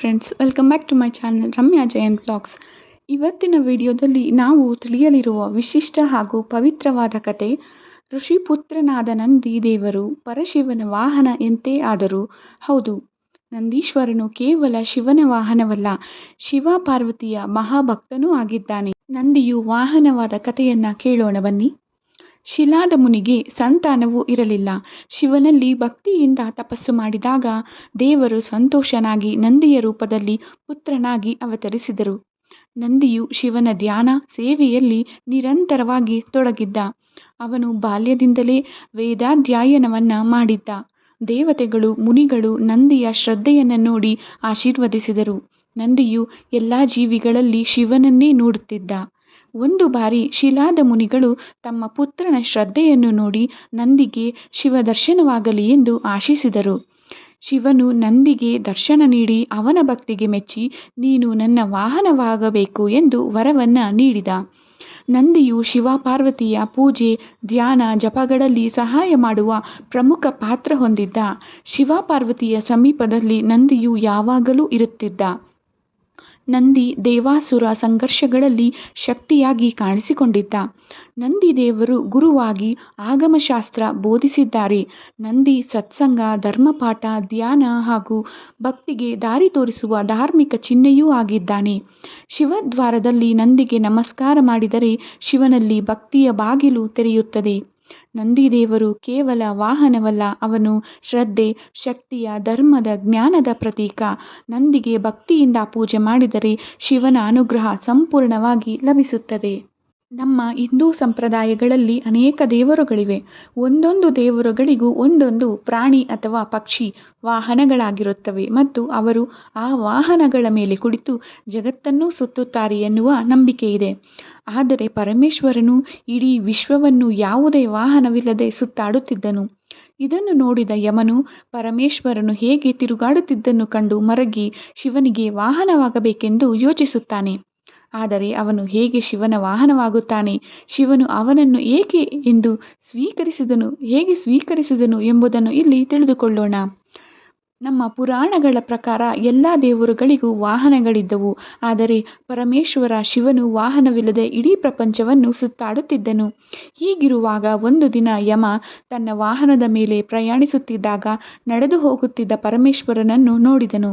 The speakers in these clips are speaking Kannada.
Friends welcome back to my channel Ramya Jayant blogs ಇವತ್ತಿನ ವಿಡಿಯೋದಲ್ಲಿ ನಾವು ತಿಳಿಯಲಿರುವ ವಿಶಿಷ್ಟ ಹಾಗೂ ಪವಿತ್ರವಾದ ಕತೆ, ಋಷಿಪುತ್ರನಾದ ನಂದಿ ದೇವರು ಪರಶಿವನ ವಾಹನ ಎಂತೇ ಆದರೂ ಹೌದು. ನಂದೀಶ್ವರನು ಕೇವಲ ಶಿವನ ವಾಹನವಲ್ಲ ಶಿವ ಪಾರ್ವತಿಯ ಮಹಾಭಕ್ತನೂ ಆಗಿದ್ದಾನೆ. ನಂದಿಯು ವಾಹನವಾದ ಕಥೆಯನ್ನ ಕೇಳೋಣ ಬನ್ನಿ. ಶಿಲಾದ ಮುನಿಗೆ ಸಂತಾನವೂ ಇರಲಿಲ್ಲ. ಶಿವನಲ್ಲಿ ಭಕ್ತಿಯಿಂದ ತಪಸ್ಸು ಮಾಡಿದಾಗ ದೇವರು ಸಂತೋಷನಾಗಿ ನಂದಿಯ ರೂಪದಲ್ಲಿ ಪುತ್ರನಾಗಿ ಅವತರಿಸಿದರು. ನಂದಿಯು ಶಿವನ ಧ್ಯಾನ ಸೇವೆಯಲ್ಲಿ ನಿರಂತರವಾಗಿ ತೊಡಗಿದ್ದ. ಅವನು ಬಾಲ್ಯದಿಂದಲೇ ವೇದಾಧ್ಯಯನವನ್ನ ಮಾಡಿದ್ದ. ದೇವತೆಗಳು, ಮುನಿಗಳು ನಂದಿಯ ಶ್ರದ್ಧೆಯನ್ನು ನೋಡಿ ಆಶೀರ್ವದಿಸಿದರು. ನಂದಿಯು ಎಲ್ಲ ಜೀವಿಗಳಲ್ಲಿ ಶಿವನನ್ನೇ ನೋಡುತ್ತಿದ್ದ. ಒಂದು ಬಾರಿ ಶಿಲಾದ ಮುನಿಗಳು ತಮ್ಮ ಪುತ್ರನ ಶ್ರದ್ಧೆಯನ್ನು ನೋಡಿ ನಂದಿಗೆ ಶಿವ ದರ್ಶನವಾಗಲಿ ಎಂದು ಆಶಿಸಿದರು. ಶಿವನು ನಂದಿಗೆ ದರ್ಶನ ನೀಡಿ ಅವನ ಭಕ್ತಿಗೆ ಮೆಚ್ಚಿ, ನೀನು ನನ್ನ ವಾಹನವಾಗಬೇಕು ಎಂದು ವರವನ್ನ ನೀಡಿದ. ನಂದಿಯು ಶಿವ ಪಾರ್ವತಿಯ ಪೂಜೆ, ಧ್ಯಾನ, ಜಪಗಳಲ್ಲಿ ಸಹಾಯ ಮಾಡುವ ಪ್ರಮುಖ ಪಾತ್ರ ಹೊಂದಿದ್ದ. ಶಿವ ಪಾರ್ವತಿಯ ಸಮೀಪದಲ್ಲಿ ನಂದಿಯು ಯಾವಾಗಲೂ ಇರುತ್ತಿದ್ದ. ನಂದಿ ದೇವಾಸುರ ಸಂಘರ್ಷಗಳಲ್ಲಿ ಶಕ್ತಿಯಾಗಿ ಕಾಣಿಸಿಕೊಂಡಿದ್ದ. ನಂದಿ ದೇವರು ಗುರುವಾಗಿ ಆಗಮಶಾಸ್ತ್ರ ಬೋಧಿಸಿದ್ದಾರೆ. ನಂದಿ ಸತ್ಸಂಗ, ಧರ್ಮಪಾಠ, ಧ್ಯಾನ ಹಾಗೂ ಭಕ್ತಿಗೆ ದಾರಿ ತೋರಿಸುವ ಧಾರ್ಮಿಕ ಚಿಹ್ನೆಯೂ ಆಗಿದ್ದಾನೆ. ಶಿವದ್ವಾರದಲ್ಲಿ ನಂದಿಗೆ ನಮಸ್ಕಾರ ಮಾಡಿದರೆ ಶಿವನಲ್ಲಿ ಭಕ್ತಿಯ ಬಾಗಿಲು ತೆರೆಯುತ್ತದೆ. ನಂದಿದೇವರು ಕೇವಲ ವಾಹನವಲ್ಲ, ಅವನು ಶ್ರದ್ಧೆ, ಶಕ್ತಿಯ, ಧರ್ಮದ, ಜ್ಞಾನದ ಪ್ರತೀಕ. ನಂದಿಗೆ ಭಕ್ತಿಯಿಂದ ಪೂಜೆ ಮಾಡಿದರೆ ಶಿವನ ಅನುಗ್ರಹ ಸಂಪೂರ್ಣವಾಗಿ ಲಭಿಸುತ್ತದೆ. ನಮ್ಮ ಹಿಂದೂ ಸಂಪ್ರದಾಯಗಳಲ್ಲಿ ಅನೇಕ ದೇವರುಗಳಿವೆ. ಒಂದೊಂದು ದೇವರುಗಳಿಗೂ ಒಂದೊಂದು ಪ್ರಾಣಿ ಅಥವಾ ಪಕ್ಷಿ, ವಾಹನಗಳಾಗಿರುತ್ತವೆ ಮತ್ತು ಅವರು ಆ ವಾಹನಗಳ ಮೇಲೆ ಕುಳಿತು ಜಗತ್ತನ್ನು ಸುತ್ತುತ್ತಾರೆ ಎನ್ನುವ ನಂಬಿಕೆ ಇದೆ ಆದರೆ ಪರಮೇಶ್ವರನು ಇಡೀ ವಿಶ್ವವನ್ನು ಯಾವುದೇ ವಾಹನವಿಲ್ಲದೆ ಸುತ್ತಾಡುತ್ತಿದ್ದನು. ಇದನ್ನು ನೋಡಿದ ಯಮನು ಪರಮೇಶ್ವರನು ಹೇಗೆ ತಿರುಗಾಡುತ್ತಿದ್ದನ್ನು ಕಂಡು ಮರಗಿ ಶಿವನಿಗೆ ವಾಹನವಾಗಬೇಕೆಂದು ಯೋಚಿಸುತ್ತಾನೆ. ಆದರೆ ಅವನು ಹೇಗೆ ಶಿವನ ವಾಹನವಾಗುತ್ತಾನೆ? ಶಿವನು ಅವನನ್ನು ಏಕೆ ಎಂದು ಸ್ವೀಕರಿಸಿದನು? ಹೇಗೆ ಸ್ವೀಕರಿಸಿದನು ಎಂಬುದನ್ನು ಇಲ್ಲಿ ತಿಳಿದುಕೊಳ್ಳೋಣ. ನಮ್ಮ ಪುರಾಣಗಳ ಪ್ರಕಾರ ಎಲ್ಲ ದೇವರುಗಳಿಗೂ ವಾಹನಗಳಿದ್ದವು. ಆದರೆ ಪರಮೇಶ್ವರ ಶಿವನು ವಾಹನವಿಲ್ಲದೆ ಇಡೀ ಪ್ರಪಂಚವನ್ನು ಸುತ್ತಾಡುತ್ತಿದ್ದನು. ಹೀಗಿರುವಾಗ ಒಂದು ದಿನ ಯಮ ತನ್ನ ವಾಹನದ ಮೇಲೆ ಪ್ರಯಾಣಿಸುತ್ತಿದ್ದಾಗ ನಡೆದು ಹೋಗುತ್ತಿದ್ದ ಪರಮೇಶ್ವರನನ್ನು ನೋಡಿದನು.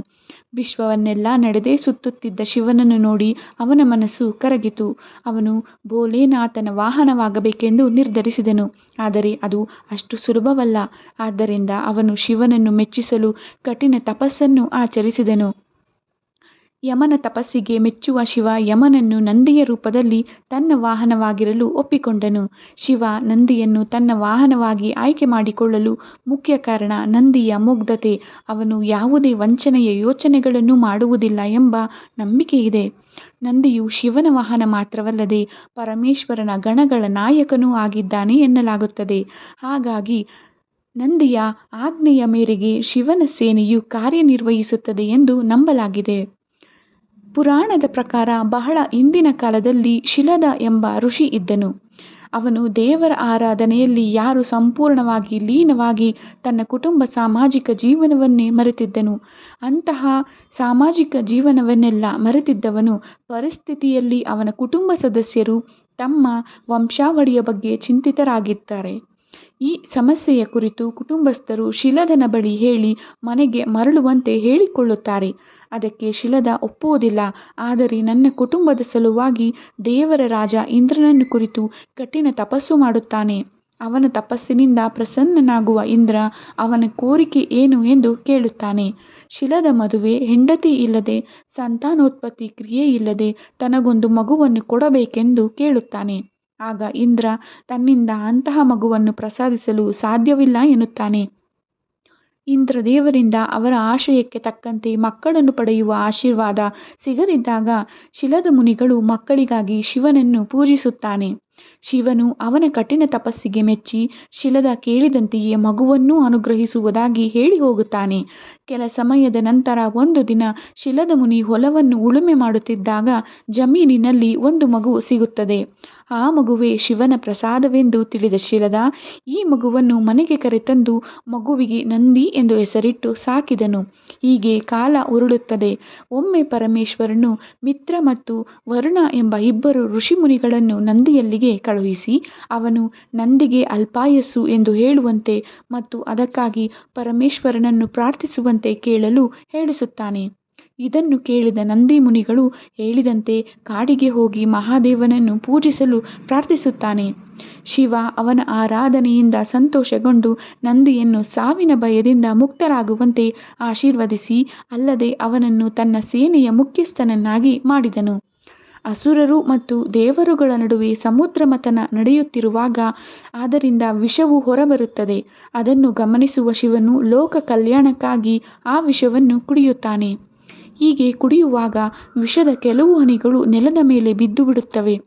ವಿಶ್ವವನ್ನೆಲ್ಲ ನಡೆದೇ ಸುತ್ತುತ್ತಿದ್ದ ಶಿವನನ್ನು ನೋಡಿ ಅವನ ಮನಸ್ಸು ಕರಗಿತು. ಅವನು ಭೋಲೇನಾಥನ ವಾಹನವಾಗಬೇಕೆಂದು ನಿರ್ಧರಿಸಿದನು. ಆದರೆ ಅದು ಅಷ್ಟು ಸುಲಭವಲ್ಲ. ಆದ್ದರಿಂದ ಅವನು ಶಿವನನ್ನು ಮೆಚ್ಚಿಸಲು ಕಠಿಣ ತಪಸ್ಸನ್ನು ಆಚರಿಸಿದನು. ಯಮನ ತಪಸ್ಸಿಗೆ ಮೆಚ್ಚುವ ಶಿವ ಯಮನನ್ನು ನಂದಿಯ ರೂಪದಲ್ಲಿ ತನ್ನ ವಾಹನವಾಗಿರಲು ಒಪ್ಪಿಕೊಂಡನು. ಶಿವ ನಂದಿಯನ್ನು ತನ್ನ ವಾಹನವಾಗಿ ಆಯ್ಕೆ ಮಾಡಿಕೊಳ್ಳಲು ಮುಖ್ಯ ಕಾರಣ ನಂದಿಯ ಮುಗ್ಧತೆ. ಅವನು ಯಾವುದೇ ವಂಚನೆಯ ಯೋಚನೆಗಳನ್ನು ಮಾಡುವುದಿಲ್ಲ ಎಂಬ ನಂಬಿಕೆ ಇದೆ. ನಂದಿಯು ಶಿವನ ವಾಹನ ಮಾತ್ರವಲ್ಲದೆ ಪರಮೇಶ್ವರನ ಗಣಗಳ ನಾಯಕನೂ ಆಗಿದ್ದಾನೆ ಎನ್ನಲಾಗುತ್ತದೆ. ಹಾಗಾಗಿ ನಂದಿಯ ಆಜ್ಞೆಯ ಮೇರೆಗೆ ಶಿವನ ಸೇನೆಯು ಕಾರ್ಯನಿರ್ವಹಿಸುತ್ತದೆ ಎಂದು ನಂಬಲಾಗಿದೆ. ಪುರಾಣದ ಪ್ರಕಾರ ಬಹಳ ಹಿಂದಿನ ಕಾಲದಲ್ಲಿ ಶಿಲದ ಎಂಬ ಋಷಿ ಇದ್ದನು. ಅವನು ದೇವರ ಆರಾಧನೆಯಲ್ಲಿ ಯಾರು ಸಂಪೂರ್ಣವಾಗಿ ಲೀನವಾಗಿ ತನ್ನ ಕುಟುಂಬ ಸಾಮಾಜಿಕ ಜೀವನವನ್ನೇ ಮರೆತಿದ್ದನು, ಅಂತಹ ಸಾಮಾಜಿಕ ಜೀವನವನ್ನೆಲ್ಲ ಮರೆತಿದ್ದವನು ಪರಿಸ್ಥಿತಿಯಲ್ಲಿ ಅವನ ಕುಟುಂಬ ಸದಸ್ಯರು ತಮ್ಮ ವಂಶಾವಳಿಯ ಬಗ್ಗೆ ಚಿಂತಿತರಾಗಿದ್ದಾರೆ. ಈ ಸಮಸ್ಯೆಯ ಕುರಿತು ಕುಟುಂಬಸ್ಥರು ಶಿಲದನ ಬಳಿ ಹೇಳಿ ಮನೆಗೆ ಮರಳುವಂತೆ ಹೇಳಿಕೊಳ್ಳುತ್ತಾರೆ. ಅದಕ್ಕೆ ಶಿಲದ ಒಪ್ಪುವುದಿಲ್ಲ. ಆದರೆ ನನ್ನ ಕುಟುಂಬದ ಸಲುವಾಗಿ ದೇವರ ರಾಜ ಇಂದ್ರನನ್ನು ಕುರಿತು ಕಠಿಣ ತಪಸ್ಸು ಮಾಡುತ್ತಾನೆ. ಅವನ ತಪಸ್ಸಿನಿಂದ ಪ್ರಸನ್ನನಾಗುವ ಇಂದ್ರ ಅವನ ಕೋರಿಕೆ ಏನು ಎಂದು ಕೇಳುತ್ತಾನೆ. ಶಿಲದ ಮದುವೆ ಹೆಂಡತಿ ಇಲ್ಲದೆ, ಸಂತಾನೋತ್ಪತ್ತಿ ಕ್ರಿಯೆ ಇಲ್ಲದೆ ತನಗೊಂದು ಮಗುವನ್ನು ಕೊಡಬೇಕೆಂದು ಕೇಳುತ್ತಾನೆ. ಆಗ ಇಂದ್ರ ತನ್ನಿಂದ ಅಂತಹ ಮಗುವನ್ನು ಪ್ರಸಾದಿಸಲು ಸಾಧ್ಯವಿಲ್ಲ ಎನ್ನುತ್ತಾನೆ. ಇಂದ್ರದೇವರಿಂದ ಅವರ ಆಶಯಕ್ಕೆ ತಕ್ಕಂತೆ ಮಕ್ಕಳನ್ನು ಪಡೆಯುವ ಆಶೀರ್ವಾದ ಸಿಗದಿದ್ದಾಗ ಶಿಲದ ಮುನಿಗಳು ಮಕ್ಕಳಿಗಾಗಿ ಶಿವನನ್ನು ಪೂಜಿಸುತ್ತಾನೆ. ಶಿವನು ಅವನ ಕಠಿಣ ತಪಸ್ಸಿಗೆ ಮೆಚ್ಚಿ ಶಿಲದ ಕೇಳಿದಂತೆಯೇ ಮಗುವನ್ನೂ ಅನುಗ್ರಹಿಸುವುದಾಗಿ ಹೇಳಿ ಹೋಗುತ್ತಾನೆ. ಕೆಲ ಸಮಯದ ನಂತರ ಒಂದು ದಿನ ಶಿಲದ ಮುನಿ ಹೊಲವನ್ನು ಉಳುಮೆ ಮಾಡುತ್ತಿದ್ದಾಗ ಜಮೀನಿನಲ್ಲಿ ಒಂದು ಮಗು ಸಿಗುತ್ತದೆ. ಆ ಮಗುವೇ ಶಿವನ ಪ್ರಸಾದವೆಂದು ತಿಳಿದ ಶಿರದ ಈ ಮಗುವನ್ನು ಮನೆಗೆ ಕರೆತಂದು ಮಗುವಿಗೆ ನಂದಿ ಎಂದು ಹೆಸರಿಟ್ಟು ಸಾಕಿದನು. ಹೀಗೆ ಕಾಲ ಉರುಳುತ್ತದೆ. ಒಮ್ಮೆ ಪರಮೇಶ್ವರನು ಮಿತ್ರ ಮತ್ತು ವರುಣ ಎಂಬ ಇಬ್ಬರು ಋಷಿಮುನಿಗಳನ್ನು ನಂದಿಯಲ್ಲಿಗೆ ಕಳುಹಿಸಿ, ಅವನು ನಂದಿಗೆ ಅಲ್ಪಾಯಸ್ಸು ಎಂದು ಹೇಳುವಂತೆ ಮತ್ತು ಅದಕ್ಕಾಗಿ ಪರಮೇಶ್ವರನನ್ನು ಪ್ರಾರ್ಥಿಸುವಂತೆ ಕೇಳಲು ಹೇಳಿಸುತ್ತಾನೆ. ಇದನ್ನು ಕೇಳಿದ ನಂದಿ ಮುನಿಗಳು ಹೇಳಿದಂತೆ ಕಾಡಿಗೆ ಹೋಗಿ ಮಹಾದೇವನನ್ನು ಪೂಜಿಸಲು ಪ್ರಾರ್ಥಿಸುತ್ತಾನೆ. ಶಿವ ಅವನ ಆರಾಧನೆಯಿಂದ ಸಂತೋಷಗೊಂಡು ನಂದಿಯನ್ನು ಸಾವಿನ ಭಯದಿಂದ ಮುಕ್ತರಾಗುವಂತೆ ಆಶೀರ್ವದಿಸಿ ಅಲ್ಲದೆ ಅವನನ್ನು ತನ್ನ ಸೇನೆಯ ಮುಖ್ಯಸ್ಥನನ್ನಾಗಿ ಮಾಡಿದನು. ಅಸುರರು ಮತ್ತು ದೇವರುಗಳ ನಡುವೆ ಸಮುದ್ರ ಮಥನ ನಡೆಯುತ್ತಿರುವಾಗ ಅದರಿಂದ ವಿಷವು ಹೊರಬರುತ್ತದೆ. ಅದನ್ನು ಗಮನಿಸುವ ಶಿವನು ಲೋಕ ಕಲ್ಯಾಣಕ್ಕಾಗಿ ಆ ವಿಷವನ್ನು ಕುಡಿಯುತ್ತಾನೆ. ಹೀಗೆ ಕುಡಿಯುವಾಗ ವಿಷದ ಕೆಲವು ಹನಿಗಳು ನೆಲದ ಮೇಲೆ ಬಿದ್ದು ಬಿಡುತ್ತವೆ.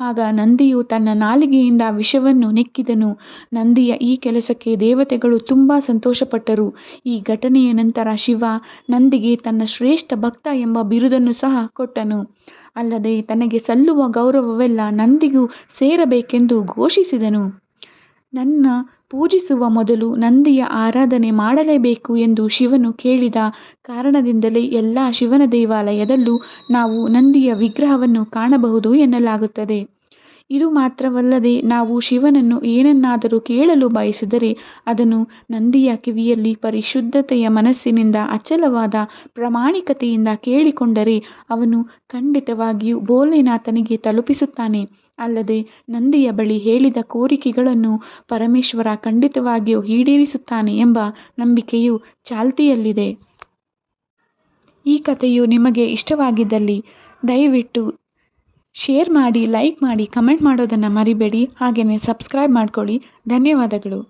ಆಗ ನಂದಿಯು ತನ್ನ ನಾಲಿಗೆಯಿಂದ ವಿಷವನ್ನು ನೆಕ್ಕಿದನು. ನಂದಿಯ ಈ ಕೆಲಸಕ್ಕೆ ದೇವತೆಗಳು ತುಂಬ ಸಂತೋಷಪಟ್ಟರು. ಈ ಘಟನೆಯ ನಂತರ ಶಿವ ನಂದಿಗೆ ತನ್ನ ಶ್ರೇಷ್ಠ ಭಕ್ತ ಎಂಬ ಬಿರುದನ್ನು ಸಹ ಕೊಟ್ಟನು. ಅಲ್ಲದೆ ತನಗೆ ಸಲ್ಲುವ ಗೌರವವೆಲ್ಲ ನಂದಿಗೂ ಸೇರಬೇಕೆಂದು ಘೋಷಿಸಿದನು. ನನ್ನ ಪೂಜಿಸುವ ಮೊದಲು ನಂದಿಯ ಆರಾಧನೆ ಮಾಡಲೇಬೇಕು ಎಂದು ಶಿವನು ಕೇಳಿದ ಕಾರಣದಿಂದಲೇ ಎಲ್ಲ ಶಿವನ ದೇವಾಲಯದಲ್ಲೂ ನಾವು ನಂದಿಯ ವಿಗ್ರಹವನ್ನು ಕಾಣಬಹುದು ಎನ್ನಲಾಗುತ್ತದೆ. ಇದು ಮಾತ್ರವಲ್ಲದೆ ನಾವು ಶಿವನನ್ನು ಏನನ್ನಾದರೂ ಕೇಳಲು ಬಯಸಿದರೆ ಅದನ್ನು ನಂದಿಯ ಕಿವಿಯಲ್ಲಿ ಪರಿಶುದ್ಧತೆಯ ಮನಸ್ಸಿನಿಂದ ಅಚಲವಾದ ಪ್ರಾಮಾಣಿಕತೆಯಿಂದ ಕೇಳಿಕೊಂಡರೆ ಅವನು ಖಂಡಿತವಾಗಿಯೂ ಭೋಲೆನಾಥನಿಗೆ ತಲುಪಿಸುತ್ತಾನೆ. ಅಲ್ಲದೆ ನಂದಿಯ ಬಳಿ ಹೇಳಿದ ಕೋರಿಕೆಗಳನ್ನು ಪರಮೇಶ್ವರ ಖಂಡಿತವಾಗಿಯೂ ಈಡೇರಿಸುತ್ತಾನೆ ಎಂಬ ನಂಬಿಕೆಯು ಚಾಲ್ತಿಯಲ್ಲಿದೆ. ಈ ಕಥೆಯು ನಿಮಗೆ ಇಷ್ಟವಾಗಿದ್ದಲ್ಲಿ, ದಯವಿಟ್ಟು ಶೇರ್ ಮಾಡಿ ಲೈಕ್ ಮಾಡಿ ಕಮೆಂಟ್ ಮಾಡೋದನ್ನು ಮರಿಬೇಡಿ. ಹಾಗೆಯೇ ಸಬ್ಸ್ಕ್ರೈಬ್ ಮಾಡ್ಕೊಳ್ಳಿ. ಧನ್ಯವಾದಗಳು.